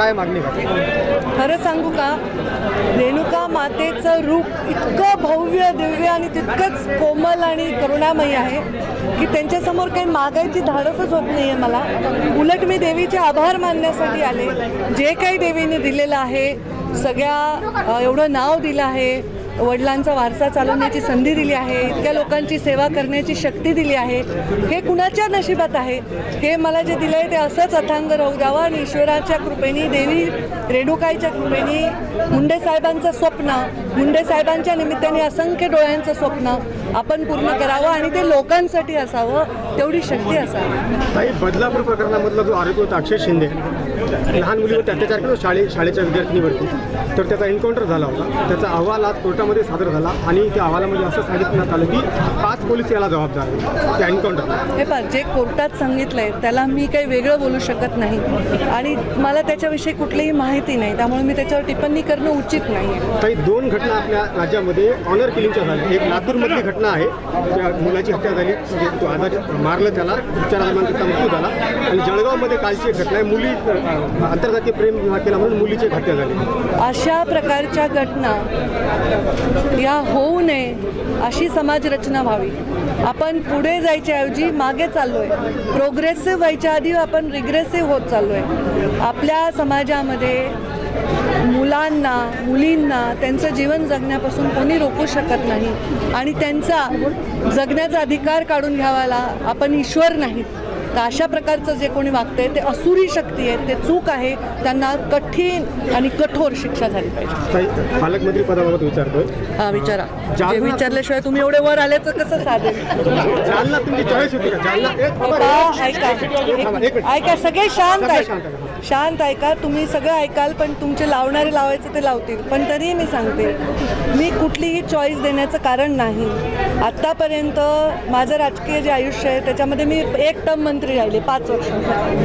काय मागणी खरं सांगू का? रेणुका मातेचं रूप इतकं भव्य दिव्य आणि तितकंच कोमल आणि करुणामयी आहे की त्यांच्यासमोर काही मागायची धाडसच होत नाही आहे मला. उलट मी देवीचे आभार मानण्यासाठी आले. जे काही देवीने दिलेलं आहे सगळ्या एवढं नाव दिलं आहे वडिलांचा वारसा चालवण्याची संधी दिली आहे इतक्या लोकांची सेवा करण्याची शक्ती दिली आहे हे कुणाच्या नशिबात आहे? हे मला जे दिलं आहे ते असंच अथांग राहू द्यावं आणि ईश्वराच्या कृपेने देवी रेणुकाईच्या कृपेने मुंडे साहेबांचं स्वप्न मुंडे साहेबांच्या निमित्ताने असंख्य डोळ्यांचं स्वप्न आपण पूर्ण करावं आणि ते लोकांसाठी असावं तेवढी शक्ती असावी. बदलापूर प्रकरणामधला जो आरोपी होता अक्षय शिंदे लहान मुलीवर अत्याचार केला शाळे शाळेच्या विद्यार्थिनीवरती तर त्याचा एन्काउंटर झाला होता. त्याचा अहवाल आज कोर्टामध्ये सादर झाला आणि त्या अहवालामध्ये असं सांगितण्यात आलं की पाच पोलीस याला जबाबदार आहेत. त्या एन्काउंटरला हे पहा जे कोर्टात सांगितलंय त्याला मी काही वेगळं बोलू शकत नाही. आणि मला त्याच्याविषयी कुठलीही माहिती नाही त्यामुळे मी त्याच्यावर टिप्पणी करणं उचित नाही आहे काही दोन घटना आपल्या राज्यामध्ये ऑनर किलिंगच्या झाल्या. एक लातूरमधली घटना आहे. त्या मुलाची हत्या झाली. म्हणजे तो आधार मारलं त्याला. उपचारादरम्यान त्याचा मृत्यू झाला. आणि जळगावमध्ये कालची एक घटना आहे. मुली आंतरजातीय प्रेम विवाह केला म्हणून मुलीची हत्या झाली. अशा प्रकारच्या घटना या होऊ नये अशी समाज रचना व्हावी. आपण पुढे जायच्याऐवजी मागे मागे चाललोय. प्रोग्रेसिव्ह व्हायच्या आधी आपण रिग्रेसिव्ह होत चाललोय. आपल्या समाजामध्ये मुलांना मुलींना त्यांचं जीवन जगण्यापासून कोणी रोखू शकत नाही. आणि त्यांचा जगण्याचा अधिकार काढून घ्यावाला आपण ईश्वर नाहीत. तर अशा प्रकारचं जे कोणी वागतंय ते असुरी शक्ती आहे ते चूक आहे त्यांना कठीण आणि कठोर शिक्षा झाली पाहिजे. काही पालकमंत्री पदाबाबत विचारतोय. हा विचारा. जे विचारल्याशिवाय तुम्ही एवढे वर आल्याचं कसं साधेल? ऐका. सगळे शांत आहे शांत ऐका तुम्ही सगळं ऐकाल पण तुमचे लावणारे लावायचं ते लावतील. पण तरीही मी सांगते मी कुठलीही चॉईस देण्याचं कारण नाही. आत्तापर्यंत माझं राजकीय जे आयुष्य आहे त्याच्यामध्ये मी एक टर्म मंत्री राहिले पाच वर्ष.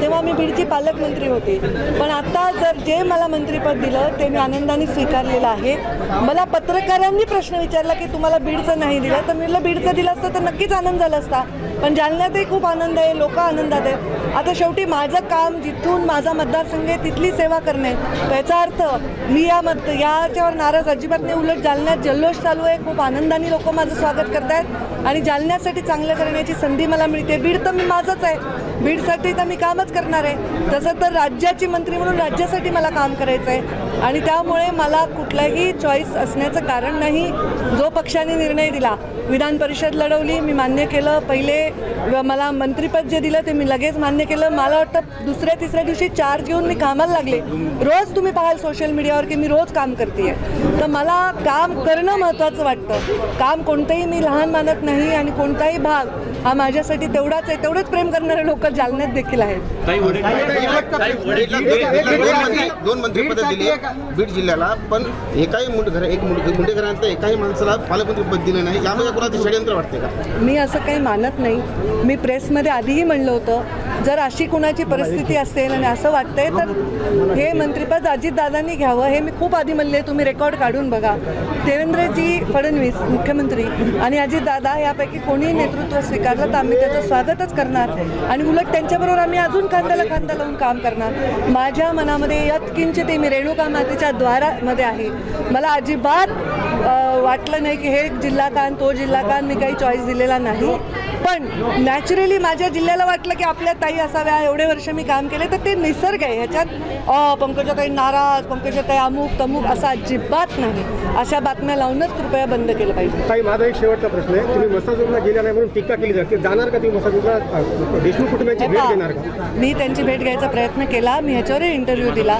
तेव्हा मी बीडची पालकमंत्री होते. पण आता जर जे मला मंत्रीपद दिलं ते मी आनंदाने स्वीकारलेलं आहे. मला पत्रकारांनी प्रश्न विचारला की तुम्हाला बीडचं नाही दिलं तर मी बीडचं दिलं असतं तर नक्कीच आनंद झाला असता. पण जालन्यातही खूप आनंद आहे लोक आनंदात आहे आता शेवटी माझं काम जिथून माझा मतदारसंघ आहे तिथली सेवा करणे. त्याचा अर्थ मी या मत याच्यावर नाराज अजिबात नाही उलट जालन्यात जल्लोष चालू आहे. खूप आनंदाने लोक माझं स्वागत करतायत. आणि जालन्यासाठी चांगलं करण्याची संधी मला मिळते. बीड तर मी माझंच आहे. बीडसाठी तर मी कामच करणार आहे. तसं तर राज्याची मंत्री म्हणून राज्यासाठी मला काम करायचं आहे. आणि त्यामुळे मला कुठलाही चॉईस असण्याचं कारण नाही. जो पक्षाने निर्णय दिला विधान परिषद लढवली मी मान्य केलं. पहिले मला मंत्रीपद जे दिलं ते मी लगेच मान्य केलं. मला वाटतं दुसऱ्या तिसऱ्या दिवशी चार चार्ज घेऊन मी कामाला लागले. रोज तुम्ही पाहाल सोशल मीडियावर की मी रोज काम करते तर मला काम करणं महत्त्वाचं वाटतं. काम कोणतंही मी लहान मानत नाही आणि कोणताही भाग हा माझ्यासाठी तेवढाच आहे. तेवढेच प्रेम करणारे लोक जालन्यात देखील आहेत. दोन मंत्री दोन मंत्रिपद दिली बीड जिल्ह्याला. पण एकाही मुंडे घर एक मुंडे मुंडे घराण्यातल्या एकाही माणसाला पालकमंत्रीपद दिलं नाही. यामध्ये कोणाचं षडयंत्र वाटते का? मी असं काही मानत नाही. मी प्रेसमध्ये आधीही म्हणलं होतं जर अशी कुणाची परिस्थिती असेल आणि असं वाटतंय तर हे मंत्रिपद अजितदादांनी घ्यावं. हे मी खूप आधी म्हणले तुम्ही रेकॉर्ड काढून बघा. देवेंद्रजी फडणवीस मुख्यमंत्री आणि अजितदादा यापैकी कोणीही नेतृत्व स्वीकारलं तर आम्ही त्याचं स्वागतच करणार. आणि उलट त्यांच्याबरोबर आम्ही अजून खांद्याला खांदा लावून काम करणार. माझ्या मनामध्ये यत्किंचित मी रेणुका मातेच्या द्वारामध्ये आहे. मला अजिबात वाटलं नाही की हे जिल्हा कान तो जिल्हा कान मी काही चॉईस दिलेला नाही. पण नॅचरली माझ्या जिल्ह्याला वाटलं की आपल्या ताई असाव्या एवढे वर्ष मी काम केले तर ते निसर्ग आहे. ह्याच्यात पंकजा पंकजाताई नाराज पंकजाताई अमुक तमुक असा अजिबात नाही. अशा बातम्या लावूनच कृपया बंद केलं पाहिजे. ताई माझा एक शेवटचा प्रश्न आहे. तुम्ही मसाजूरला गेल्या नाही म्हणून टीका केली जाते. जाणार का तुम्ही देशमुख कुटुंबाची भेट का? मी त्यांची भेट घ्यायचा प्रयत्न केला मी ह्याच्यावरही इंटरव्ह्यू दिला.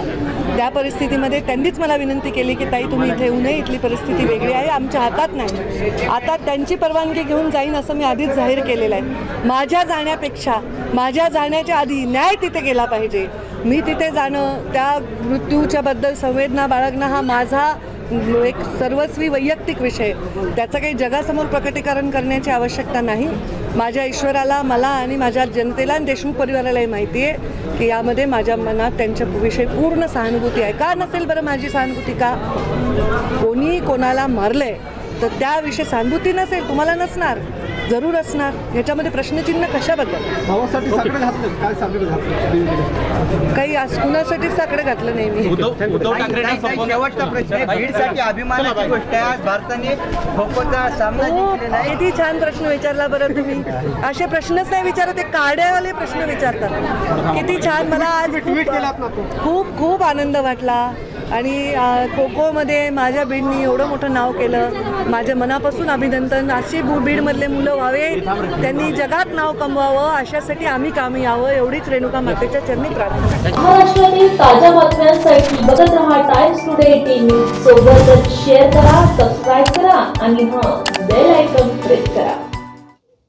त्या परिस्थितीमध्ये त्यांनीच मला विनंती केली की ताई तुम्ही इथे येऊ नये इथली परिस्थिती वेगळी आहे आमच्या हातात नाही. आता त्यांची परवानगी घेऊन जाईन असं मी आधीच जाहीर केलेलं आहे. माझ्या जाण्यापेक्षा माझ्या जाण्याच्या आधी न्याय तिथे गेला पाहिजे. मी तिथे जाणं त्या मृत्यूच्या बद्दल संवेदना बाळगणं हा माझा एक सर्वस्वी वैयक्तिक विषय. त्याचं काही जगासमोर प्रकटीकरण करण्याची आवश्यकता नाही. माझ्या ईश्वराला मला आणि माझ्या जनतेला आणि देशमुख परिवारालाही माहिती आहे की यामध्ये माझ्या मनात त्यांच्याविषयी पूर्ण सहानुभूती आहे. का नसेल बरं माझी सहानुभूती? का? कोणी कोणाला मारलंय तर त्याविषयी सहानुभूती नसेल तुम्हाला नसणार. जरूर असणार. याच्यामध्ये प्रश्नचिन्ह कशाबद्दल? भावासाठी साकडं घातलं. काय साकडं घातलं? बीड जिल्ह्यात? काही आज कुणासाठी साकडे घातलं नाही मी? शेवटचा प्रश्न आहे. बीडसाठी अभिमानाची गोष्ट आहे. आज भारताने खो खोचा सामना जिंकलेला आहे. किती छान प्रश्न विचारला बरं तुम्ही. असे प्रश्नच नाही विचारत ते काड्यावाले प्रश्न विचारतात. किती छान. मला आज खूप खूप आनंद वाटला. आणि खो खोमध्ये माझ्या बीडनी एवढं मोठं नाव केलं. माझ्या मनापासून अभिनंदन. अशी भू बीडमधले मुलं व्हावे. त्यांनी जगात नाव कमवावं. अशासाठी आम्ही कामी यावं. एवढीच रेणुका मातेच्या चरणी प्रार्थना. महाराष्ट्रातील ताज्या बातम्यांसाठी बघत राहा टाइम्स टुडे टीव्ही सोबतच शेअर करा सबस्क्राईब करा आणि हां बेल आयकॉन प्रेस करा.